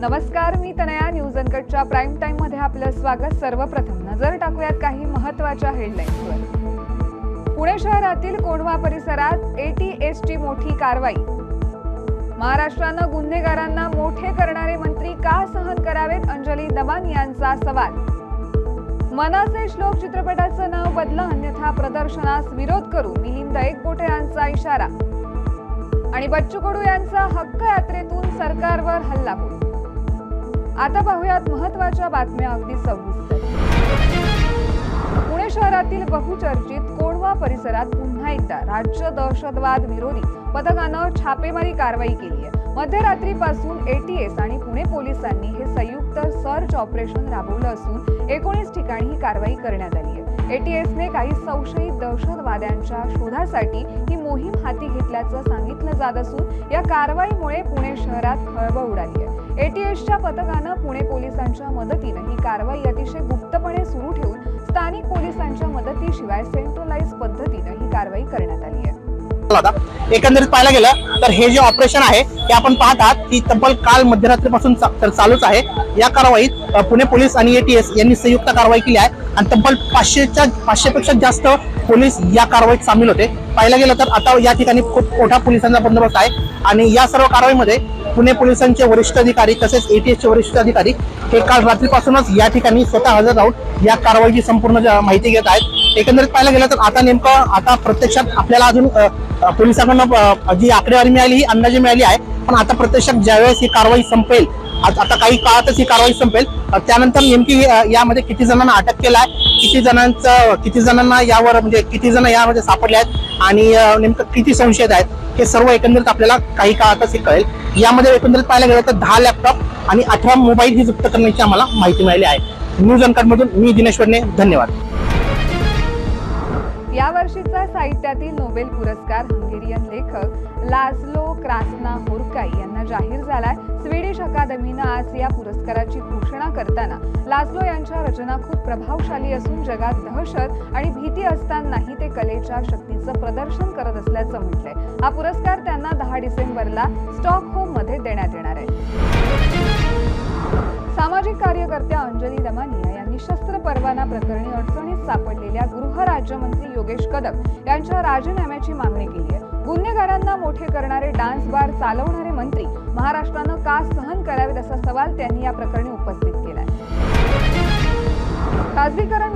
नमस्कार मी Tanaya. News अनकटच्या prime टाइममध्ये आपलं स्वागत. सर्वप्रथम नजर टाकूयात काही महत्त्वाच्या हेडलाईन्सवर पुणे शहरातील कोंढवा परिसरात एटीएसची मोठी कारवाई. महाराष्ट्रानं गुन्हेगारांना मोठे करणारे मंत्री का सहन करावेत? अंजली दमानी यांचा सवाल. मनाचे श्लोक चित्रपटाचं नाव बदला अन्यथा प्रदर्शनास विरोध करू मिलिंद एकबोटे यांचा इशारा. आणि बच्चू कडू यांचा हक्क यात्रेतून सरकारवर हल्लाबोल आता पाहूयात महत्त्वाच्या बातम्या अगदी सविस्तर. पुणे शहरातील बहुचर्चित कोंढवा परिसरात पुन्हा एकदा राज्य दहशतवाद विरोधी पथकानं छापेमारी कारवाई केली आहे. मध्यरात्रीपासून एटीएस आणि पुणे पोलिसांनी हे संयुक्त सर्च ऑपरेशन राबवलं असून एकोणीस ठिकाणी ही कारवाई करण्यात आली आहे. एटीएसने काही संशयित दहशतवाद्यांच्या शोधासाठी ही मोहीम हाती घेतल्याचं सांगितलं जात असून या कारवाईमुळे पुणे शहरात खळबळ उडाली आहे. एटीएसच्या पथकानं पुणे पोलिसांच्या मदतीनं ही कारवाई अतिशय गुप्तपणे सुरू ठेवून स्थानिक पोलिसांच्या मदतीशिवाय सेंट्रलाइज पद्धतीनं ही कारवाई करण्यात आली आहे. एकंदरीत पाहायला गेलं तर हे जे ऑपरेशन आहे हे आपण पाहत आहात की तब्बल काल मध्यरात्रीपासून चा- तर चालूच आहे. या कारवाईत पुणे पोलीस आणि एटीएस यांनी संयुक्त कारवाई केली आहे आणि तब्बल पाचशेच्या पाचशेपेक्षा जास्त पोलीस या कारवाईत सामील होते. पाहायला गेलं तर आता या ठिकाणी खूप मोठा पोलिसांचा बंदोबस्त आहे आणि या सर्व कारवाईमध्ये पुणे पोलिसांचे वरिष्ठ अधिकारी तसेच एटीएसचे वरिष्ठ अधिकारी हे काल रात्रीपासूनच या ठिकाणी स्वतः हजर राहून या कारवाईची संपूर्ण माहिती घेत आहेत. एकंदरीत पाहायला गेलं तर आता नेमकं आता प्रत्यक्षात आपल्याला अजून पोलिसांकडून जी आकडेवारी मिळाली ही अंदाजे मिळाली आहे. पण आता प्रत्यक्षात ज्यावेळेस ही कारवाई संपेल आता काही काळातच ही कारवाई संपेल त्यानंतर नेमकी यामध्ये किती जणांना अटक केलं आहे किती जणांचं किती जणांना यावर म्हणजे किती जण यामध्ये सापडले आहेत आणि नेमकं किती संशयित आहेत हे सर्व एकंदरीत आपल्याला काही काळातच हे कळेल. यामध्ये एकंदरीत पाहायला गेलं तर दहा लॅपटॉप आणि अठरा मोबाईल ही जप्त करण्याची आम्हाला माहिती मिळाली आहे. न्यूज अनकार्डमधून मी दिनेश धन्यवाद. या वर्षीचा साहित्यातील नोबेल पुरस्कार हंगेरियन लेखक लास्लो क्रासना होरकाई यांना जाहीर झालाय. स्वीडिश अकादमीनं आज या पुरस्काराची घोषणा करताना लास्लो यांच्या रचना खूप प्रभावशाली असून जगात दहशत आणि भीती असतानाही ते कलेच्या शक्तीचं प्रदर्शन करत असल्याचं म्हटलंय. हा पुरस्कार त्यांना दहा डिसेंबरला स्टॉकहोममध्ये देण्यात येणार आहे. सामाजिक कार्यकर्त्या अंजली दमानी यांनी शस्त्र परवाना प्रकरणी अडचणीत सापडलेल्या गृह राज्यमंत्री योगेश कदम यांच्या राजीनाम्याची मागणी केली आहे. गुन्हेगारांना मोठे करणारे डान्स बार चालवणारे मंत्री महाराष्ट्रानं का सहन करावेत असा सवाल त्यांनी या प्रकरणी उपस्थित केला खासगीकरण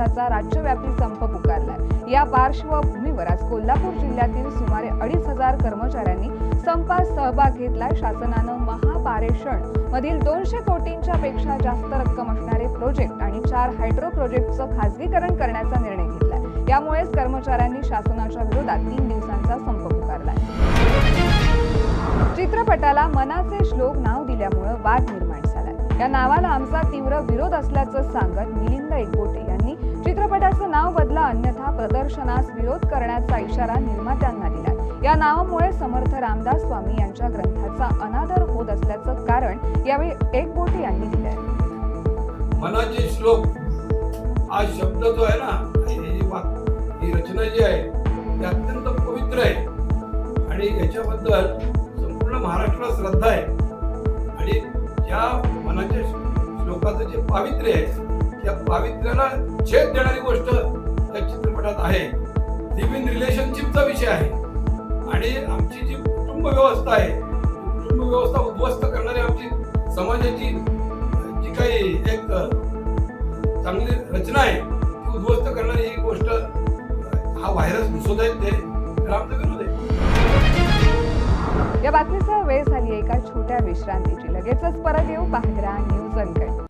दिवसाचा राज्यव्यापी संप पुकारलाय. या पार्श्वभूमीवर आज कोल्हापूर जिल्ह्यातील सुमारे अडीच हजार कर्मचाऱ्यांनी संपात सहभाग घेतलाय शासनानं. महापारेषण मधील दोनशे कोटींच्या पेक्षा जास्त रक्कम असणारे प्रोजेक्ट आणि चार हायड्रो प्रोजेक्टचं खासगीकरण करण्याचा निर्णय घेतलाय. यामुळेच कर्मचाऱ्यांनी शासनाच्या विरोधात तीन दिवसांचा संप पुकारलाय. चित्रपटाला मनाचे श्लोक नाव दिल्यामुळं वाद निर्माण झालाय. या नावाला आमचा तीव्र विरोध असल्याचं सांगत मिलिंद एकबोटे यांनी चित्रपटाचं नाव बदला अन्यथा प्रदर्शनास विरोध करण्याचा इशारा निर्मात्यांना दिला. या नावामुळे समर्थ रामदास स्वामी यांच्या ग्रंथाचा अनादर होत असल्याचं कारण यावेळी एकबोटे यांनी दिलंय. मनाचे श्लोक. हा शब्द जो आहे ना ही रचना जी आहे ती अत्यंत पवित्र आहे. आणि याच्याबद्दल संपूर्ण महाराष्ट्राला श्रद्धा आहे. आणि या मनाच्या श्लोकाचं जे पावित्र्य आहे त्या पावित्र्याला छेद देणारी गोष्ट त्या चित्रपटात आहे. लिव्ह इन रिलेशनशिपचा विषय आहे. आणि आमची जी कुटुंब व्यवस्था आहे कुटुंब व्यवस्था उद्ध्वस्त करणारी आमची समाजाची जी काही एक चांगली रचना आहे ती उद्ध्वस्त करणारी ही गोष्ट हा व्हायरस घुसवत आहे ते तर आमचा विरोध आहे. या बातमीसह वेळ झाली एका छोट्या विश्रांतीची. लगेचच परत येऊ. पाहत न्यूज अनकट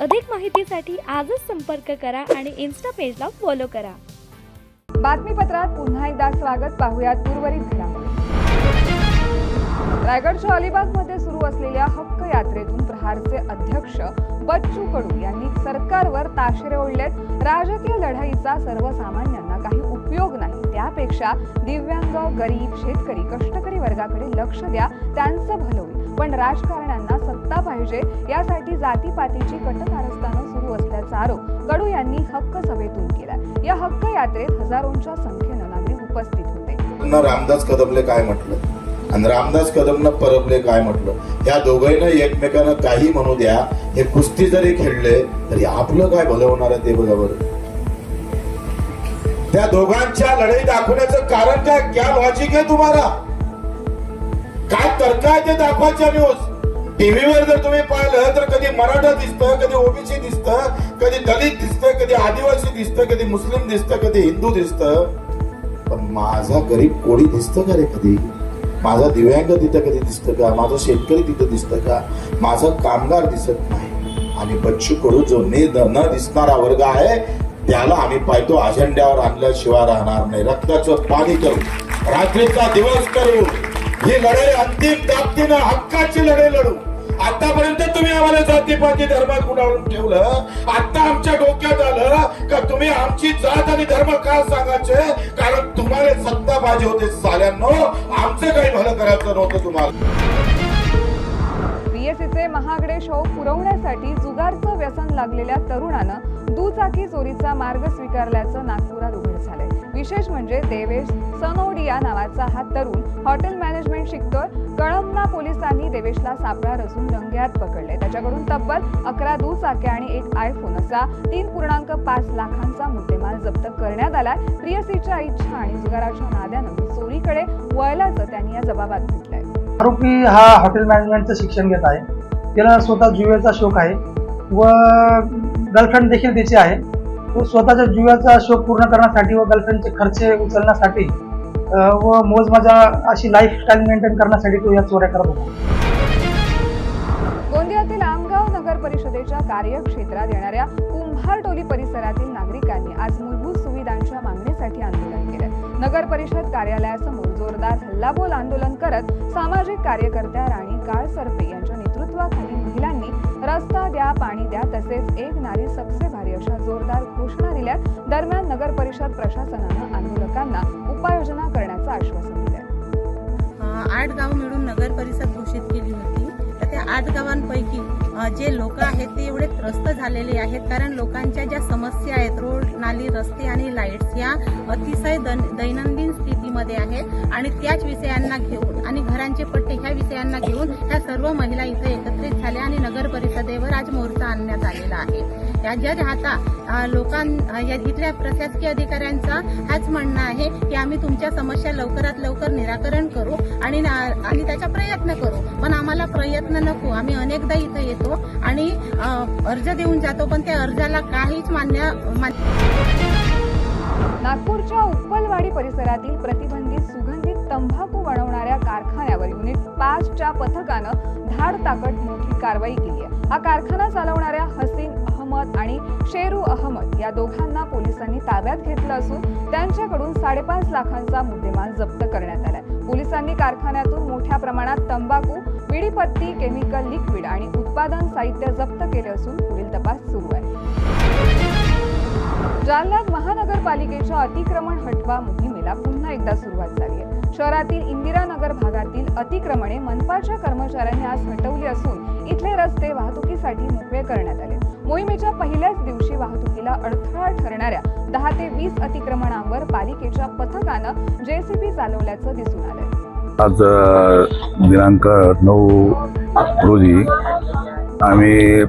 अधिक माहितीसाठी आजच संपर्क करा आणि इन्स्टा पेजला फॉलो करा. बातमीपत्रात पुन्हा एकदा स्वागत पाहुयात उर्वरित घडामोडी. रायगडच्या अलिबागमध्ये सुरू असलेल्या हक्क यात्रेतून प्रहारचे अध्यक्ष बच्चू कडू यांनी सरकारवर ताशेरे ओढलेत. राजकीय लढाईचा सर्वसामान्यांना काही उपयोग नाही. त्यापेक्षा दिव्यांग गरीब शेतकरी कष्टकरी वर्गाकडे लक्ष द्या त्यांचं भलं होईल पण राजकारण्यांना सत्ता पाहिजे यासाठी जातीपातीची कटकारस्थानं सुरू असल्याचा आरोप कडू यांनी हक्क सभेतून केला. या हक्क यात्रेत हजारोंच्या संख्येनं नागरिक उपस्थित होते. रामदास कदमले काय म्हटलं? आणि रामदास कदमनं परबले काय म्हटलं? या दोघांना एकमेकांना काही म्हणू द्या हे कुस्ती जरी खेळले तरी आपलं काय भलं होणार आहे ते बघा बरं. त्या दोघांच्या लढाई दाखवण्याचं कारण काय? क्या लॉजिक आहे तुम्हाला? काय तर्क आहे ते दाखवायच्या न्यूज टीव्हीवर जर तुम्ही पाहिलं तर कधी मराठा दिसतं कधी ओबीसी दिसतं कधी दलित दिसतं कधी आदिवासी दिसतं कधी मुस्लिम दिसतं कधी हिंदू दिसतं. पण माझा गरीब कोळी दिसतं का रे कधी? माझा दिव्यांग तिथं कधी दिसतं का? माझा शेतकरी तिथं दिसतं का? माझा कामगार दिसत नाही. आणि बच्चू कडू जो ने न दिसणारा वर्ग आहे त्याला आम्ही पाहतो अजेंड्यावर आणल्याशिवाय राहणार नाही. रक्ताचं पाणी करू रात्रीचा दिवस करू ही लढाई अंतिम ताकदीनं हक्काची लढाई लढू. आतापर्यंत तुम्ही आम्हाला जातीपाती धर्मात गुणावून ठेवलं. आता आमच्या डोक्यात आलं का तुम्ही आमची जात आणि धर्म का सांगायचे? कारण तुम्हाला सत्ता पाहिजे होते साल्यांनो. आमचं काही भलं करायचं नव्हतं तुम्हाला. बीएससीचे महागडे शो पुरवण्यासाठी जुगारचं व्यसन लागलेल्या तरुणानं दुचाकी चोरीचा मार्ग स्वीकारल्याचं नागपुरात उघड झालंय. विशेष म्हणजे देवेश सनोडिया नावाचा हा तरुण हॉटेल मॅनेजमेंट शिकतोय. कळमना पोलिसांनी देवेशला सापळा रचून रंग्यात पकडले. त्याच्याकडून तब्बल अकरा दुचाक्या आणि एक आयफोन असा तीन पूर्णांक पाच लाखांचा मुद्देमाल जप्त करण्यात आलाय. प्रियसीच्या इच्छा आणि जुगाराच्या नाद्यानं चोरीकडे वळल्याचं त्यांनी या जबाबात म्हटलंय. आरोपी हा हॉटेल मॅनेजमेंटचं शिक्षण घेत आहे. त्याला स्वतः जुव्याचा शोक आहे व गर्लफ्रेंड देखील त्याची आहे. तो स्वतःच्या जुव्याचा शोक पूर्ण करण्यासाठी व गर्लफ्रेंडचे खर्च उचलण्यासाठी व मोजमजा अशी लाईफस्टाईल मेंटेन करण्यासाठी तो या चोऱ्या करत होता. गोंदियातील आमगाव नगर परिषदेच्या कार्यक्षेत्रात येणाऱ्या कुंभारटोली परिसरातील नागरिकांनी आज मूलभूत सुविधांच्या मागणीसाठी आंदोलन केलं. नगर परिषद कार्यालयासमोर जोरदार हल्लाबोल आंदोलन करत सामाजिक कार्यकर्त्या राणी काळसरपे यांच्या नेतृत्वाखाली रस्ता द्या पाणी द्या तसेच एक नारी सबसे भारी अशा जोरदार घोषणा दिल्या दरम्यान नगर परिषद प्रशासनानं आंदोलकांना उपाययोजना करण्याचं आश्वासन दिलं आठ गाव मिळून नगर परिषद घोषित केली होती. तर त्या आठ गावांपैकी जे लोक आहेत ते एवढे त्रस्त झालेले आहेत कारण लोकांच्या ज्या समस्या आहेत रोड नाली रस्ते आणि लाईट्स या अतिशय दैनंदिन स्थितीमध्ये आहेत आणि त्याच विषयांना घेऊन आणि घरांचे पट्टे ह्या विषयांना घेऊन ह्या सर्व महिला इथे एकत्रित झाल्या आणि नगर परिषदेवर आज मोर्चा आणण्यात आलेला आहे. याच्या आता लोकां या इथल्या प्रशासकीय अधिकाऱ्यांचा हाच म्हणणं आहे की आम्ही तुमच्या समस्या लवकरात लवकर निराकरण करू आणि ना- आणि त्याचा प्रयत्न करू. पण आम्हाला प्रयत्न नको. आम्ही अनेकदा इथं येतो आणि अर्ज देऊन जातो पण त्या अर्जाला काहीच मान्य मान्य नागपूरच्या उप्पलवाडी परिसरातील प्रतिबंधित सुगंधित तंबाखू बनवणाऱ्या कारखान्यावर युनिट पाचच्या पथकानं धाड ताकद मोठी कारवाई केली आहे. हा कारखाना चालवणाऱ्या हसीन अहमद आणि शेरू अहमद या दोघांना पोलिसांनी ताब्यात घेतलं असून त्यांच्याकडून साडेपाच लाखांचा मुद्देमाल जप्त करण्यात आलाय. पोलिसांनी कारखान्यातून मोठ्या प्रमाणात तंबाखू विडीपत्ती केमिकल लिक्विड आणि उत्पादन साहित्य जप्त केले असून पुढील तपास सुरू आहे. जालन्यात महानगरपालिकेच्या अतिक्रमण हटवा मोहिमेला पुन्हा एकदा सुरुवात झाली आहे. शहरातील इंदिरानगर भागातील अतिक्रमणे मनपाच्या कर्मचाऱ्यांनी आज हटवली असून इथले रस्ते वाहतुकीसाठी मोकळे करण्यात आले. मोहिमेच्या पहिल्याच दिवशी वाहतुकीला अडथळा ठरणाऱ्या दहा ते वीस अतिक्रमणांवर पालिकेच्या पथकानं जेसीबी चालवल्याचं दिसून आलंय. आज दिनांक नऊ रोजी आम्ही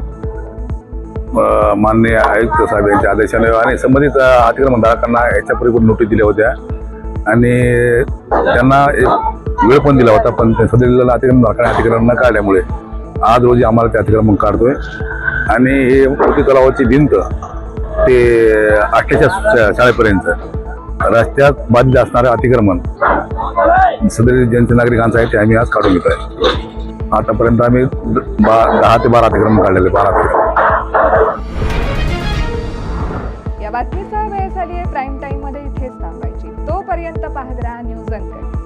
माननीय आयुक्त साहेब यांच्या आदेशाने आणि संबंधित अ, अतिक्रमणधारकांना याच्यापूर्वी पण नोटीस दिल्या होत्या. आणि त्यांना वेळ पण दिला होता पण ते सदर अतिक्रमण अतिक्रमण न काढल्यामुळे आज रोजी आम्हाला ते अतिक्रमण काढतोय. आणि हे मोठी तलावाची भिंत ते आठशेच्या शाळेपर्यंत. रस्त्यात बंद असणारं अतिक्रमण. सदर जनते नागरिकांचं आहे ते आम्ही आज काढून घेतोय. आतापर्यंत आम्ही बा दहा ते बारा अतिक्रमण काढलेले बारा या बातमीचा वेळ झाली आहे प्राईम टाईममध्ये इथेच थांबायची. तोपर्यंत पाहत राहा न्यूज अंक